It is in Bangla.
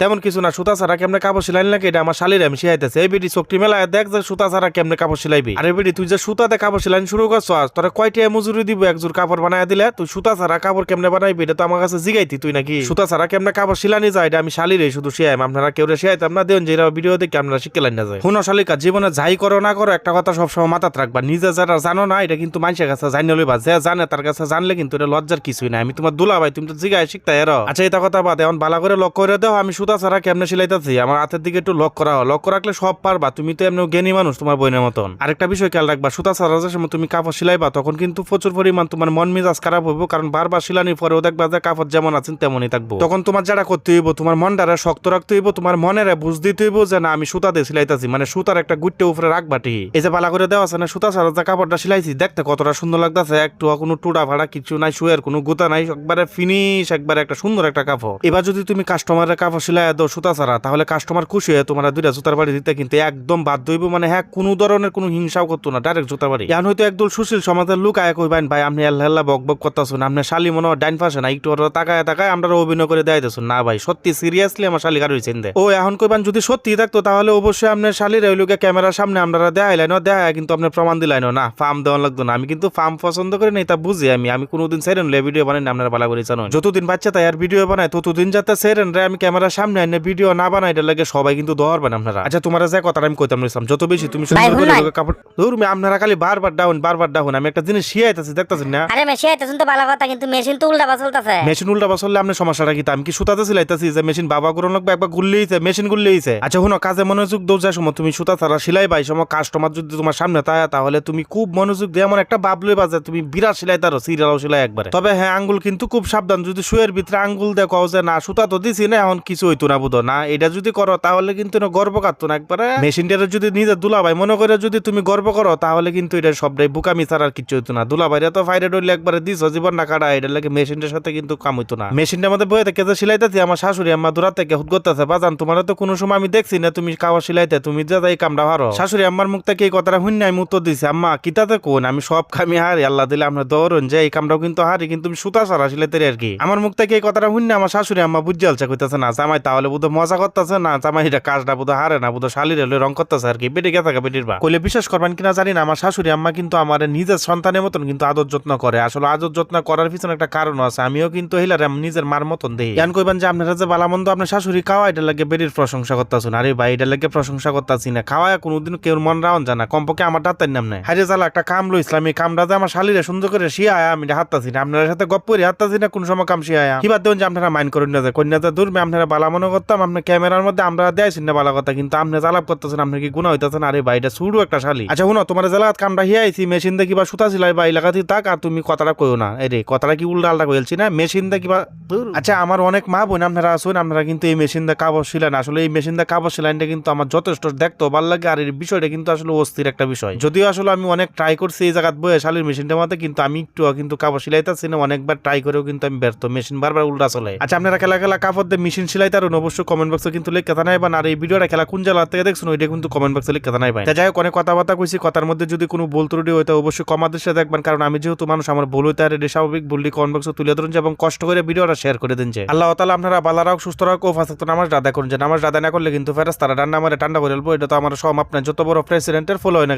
তেমন কিছু না, সুতা ছাড়া কেমনে কাপড় সিলাই নাকি? এটা আমার শালির, আমি শিখাইতেছে এই বেটি চোখটি মেলায় দেখ যে সুতা ছাড়া কেমনে কাপড় সিলাইবি। আরে বেটি তুই যে সুতাতে কাপড় সিলাই শুরু করছ আজ তোরা কয়টা মজুরি দিব একজোর কাপড় বানায় দিলে? তুই সুতা ছাড়া কাপড় কেমনে বানাইবি? এটা তো আমার কাছে জিগাইতি তুই নাকি? সুতা ছাড়া কেমনে কাপড় সিলানি যায়? এটা আমি শালিরে শুধু শিয়াইম। আপনারা কেউ শিয়াইতাম না, দেন যে ভিডিও দেখে আপনারা শিখে লাইন না যায়। হুনো শালিকা, জীবনে যাই করো না করো, একটা কথা সবসময় মাথাত রাখবা। নিজে যারা জানো না, এটা কিন্তু মানুষের কাছে জানিয়ে লইবা। যে জানে তার কাছে জানলে কিন্তু এটা লজ্জার কিছুই না আমি তোমার দুলা ভাই তুমি তো জিগায় শিখতে এর। আচ্ছা এটা কথা বাদ এখন বালা করে লক্ষ্য করে দাও, আমি সুতা ছাড়া কেমনে সিলাইতেছি আমার হাতের দিকে একটু লক্ষ্য রাখো। লক্ষ্য রাখলে সব পারবা। তুমি তো এমনি জ্ঞানী মানুষ তোমার বইনের মতন। আরেকটা বিষয় খেয়াল রাখবা, সুতা ছাড়া যে সময় তুমি কাপড় সিলাইবা তখন কিন্তু প্রচুর পরিমাণ তোমার মন মেজাজ খারাপ হইব, কারণ বারবার সিলানির পরেও দেখবা যে কাপড় যেমন আছেন তেমনই থাকব। তখন তোমার যারা করতে হইব, তোমার মনটারে শক্ত রাখতে হইব, তোমার মনের বুঝ দিতে হইব যে না, আমি সুতা দিয়ে সিলাইতাছি মানে সুতার একটা গুট্টে উপরে রাখবাটি এই যে বালা করে দেওয়া আছে না, সুতা ছাড়া যে কাপড়টা সিলাইছি দেখতে কতটা সুন্দর লাগতেছে। একটু কোনো টুডা ভাড়া কিছু নাই শুয়ের কোনো গুতা নাই, একবারে ফিনিশ একবারে একটা সুন্দর একটা কাপড়। এবার যদি তুমি কাস্টমারের কাপড় সিলাই দাও সুতা ছাড়া, তাহলে কাস্টমার খুশি হয়ে তোমার দুইটা জুতার বাড়ি দিতে কিন্তু একদম বাধ্য হইব। মানে হ্যাঁ কোনো ধরনের কোনো হিংসাও করতো না ডাইরেক্ট জুতার বাড়ি। এখন হয়তো একদল সুশীল সমাজের লোক আয় কইবেন, ভাই, আপনি আল্লাহ আল্লাহ বক বক করতেছেন, আপনি শালি মনে হয় ডাইন পাশে না, একটু তাকায় তাকায় আমরা অভিনয় করে দেয় দেন না ভাই, সত্যি সিরিয়াসলি আমার শালি কারও চিনতে ও, এখন কইবেন যদি সত্যি থাকতো, তাহলে অবশ্যই আপনার শালির ওই লোকে ক্যামেরার সামনে আমরা দেখাইলেন দেখায় কিন্তু আপনার প্রমাণ দিলাইন না ফার্ম দেওয়া লাগতো না, আমি কিন্তু ফার্ম পছন্দ করি না তা বুঝি আমি আমি কোনোদিন সেরেন ভিডিও বানাই আপনারা ভালো করে জানো যতদিন বাচ্চা তাই আর ভিডিও বানায় ততদিন যাতে সেরেন রে আমি ক্যামেরার সামনে আইনে ভিডিও না বানাই এটা লাগে সবাই কিন্তু ধরবেন আপনারা। আচ্ছা তোমার যে কথাটা আমি কইতাম নিছিলাম যত বেশি তুমি সুন্দর করে হুন কাপড় ধরুন আপনারা খালি বারবার ডাউন বারবার ডাউন আমি একটা জিনিস শিয়াইতেছি দেখতেছেন না? আরে মেশিন আইতেছেন তো ভালো কথা কিন্তু মেশিন তো উল্টা চলতেছে। মেশিন উল্টা বসলে আপনি সমস্যাটা কি? আমি কি সুতাতে সিলাইতেছি যে মেশিন বাবা করুন লাগবে একবার গুললেইছে মেশিন গুললেইছে আচ্ছা শুনো কাজে মনোযোগ দৌড় যায় সময় তুমি সুতা ছাড়া সিলাই বাই সময় কাস্টমার যদি তোমার সামনে তাই তাহলে তুমি খুব মনোযোগ দিয়ে এমন একটা বাপ লই বাজে তুমি বিরাট সিলাই তারো সিরিয়ালও সিলাই একবারে। তবে হ্যাঁ আঙ্গুল কিন্তু খুব সাবধান যদি শুয়ের ভিতরে আঙ্গুল দেখো যে না সুতা তো দিছি না এখন কিছু হইতো না বুধ। না, এটা যদি করো, তাহলে কিন্তু না গর্ব কাটতো না। একবারে মেশিনটারে যদি নিজে দুলাভাই মনে করে যদি তুমি গর্ব করো, তাহলে কিন্তু এটা সবটাই বুকামি ছাড়া আর কিছু হইতো না। দুলাভাইরা তো ফাইরে ডরলে একবারে দিছ, জীবন না কাটা এটা লাগে মেশিনটার সাথে কিন্তু কাম হইতো না। মেশিনটার মধ্যে বয়ে থেকে যে সিলাইতেছি আমার শাশুড়ি আম্মা দূরা থেকে হুদ করতেছে, বাজান তোমার তো কোনো সময় আমি দেখছি না, তুমি কাওয়া সিলাইতে তুমি যে এই কামটা হারো শাশুড়ি আম্মার মুখ থেকে এই কথাটা শুনে আমি উত্তর দিছি, আম্মা, কিতাতে কোন? আমি সব কামি হারি, আল্লাহ দিলে আমরা দৌড়ন যে এই কামটাও কিন্তু হারি, কিন্তু সুতা সারা সিলাইতে আর কি। আমার মুখ থেকে এই কথাটা শুনে আমার শাশুড়ি আম্মা বুঝে আলছে কইতাছে, না, জামাই তাহলে বুধ মজা করতেছে না জামাই এটা কাজটা বুধ হারে না বুধ শালিরে লই রং করতেছে আর কি। বেটে গেছে বেটির বা কইলে বিশ্বাস করবেন কিনা জানি না, আমার শাশুড়ি আম্মা কিন্তু আমার নিজের সন্তানের মতন কিন্তু আদর যত্ন করে। আসলে আদর যত্ন করার পিছনে একটা কারণ আছে, আমিও কিন্তু হিলারে নিজের মার মতন দেই। জ্ঞান কইবেন যে, আপনারা যে বালামন্দ আপনার শাশুড়ি খাওয়া এটা লাগে বেটির প্রশংসা করতেছেন। আরে ভাই এটা লাগে প্রশংসা করতেছি না। খাওয়ায় কোনোদিন কেউ মন রাউন জানা কমপক্ষে আমার ডাক্তার নাম নাই হারিয়ে জ্বালা, একটা কাম লো ইসলামী কামটা যে আমার শালিরে সুন্দর করে শিয়া আমি হাততাছি না। আপনার সাথে গপ করে হাততাছি না, কোন সময় কাম শিয়া কি বাদ দেবেন যে, আপনারা মাইন্ড করেন না যে কন্যাতে দূরবে আপনারা বালা মনে করতাম আপনার ক্যামেরার মধ্যে আমরা দেয়াইছেন না ভালো কথা কিন্তু আপনি জ্বালাপ করতেছেন আপনি কি গুণা হইতেছেন? আরে ভাই এটা শুরু একটা শালি। আচ্ছা শুনো তোমার জেলাত কামটা হিয়াইছি মেশিন দিয়ে কিবা সুতা সিলাই বা এলাকাতে তাক আর তুমি কথাটা কইও না। এই রে কথাটা কি উল্টা আল্টা কইলছি না? মেশিন কিবা ধুর। আচ্ছা আমার অনেক মা বোন আপনারা আসুন আপনারা কিন্তু এই মেশিন দিয়ে কাপড় সিলেন। আসলে এই মেশিন দিয়ে কাপড় সিলাইনটা কিন্তু আমার যথেষ্ট দেখতো ভালো লাগে আর এই বিষয়টা কিন্তু আসলে অস্থির একটা বিষয়। যদিও আসলে আমি অনেক ট্রাই করছি এই জায়গাত বয়ে শালির মেশিনটার মধ্যে কিন্তু আমি একটু কিন্তু কাপড় সিলাইতেছি না অনেকবার ট্রাই করেও কিন্তু আমি ব্যর্থ মেশিন বারবার উল্টা চলে। আচ্ছা আপনারা খেলা খেলা কাপড় দিয়ে মেশিন সিলাই তারুন অবশ্যই কমেন্ট বক্সে কিন্তু লিখে জানাই বা আর এই ভিডিওটা খেলা কোন জেলা থেকে দেখছেন, ওইটা কিন্তু কমেন্ট বক্সে লিখে জানাই ভাই যাই হোক, অনেক কথাবার্তা কইছি, কথার মধ্যে যদি কোনো ভুল ত্রুটি হইতে অবশ্যই কমার দৃশ্যে দেখবেন। কারণ আমি যেহেতু মানুষ, আমার ভুল হইতে আর এটা স্বাভাবিক। ভুলটি কমেন্ট বক্সে তুলে ধরুন এবং কষ্ট করে ভিডিওটা শেয়ার করে দিন যে। আল্লাহ তালা আপনারা বালা রাখ সুস্থ রাখ ও ফাঁসে নামাজ রাধা করুন যে। নামাজ রাধা না করলে কিন্তু ফেরাস তারা ডান্না মারে ঠান্ডা করে এটা তো আমার সব, আপনার যত বড় প্রেসিডেন্টের ফলো হয় না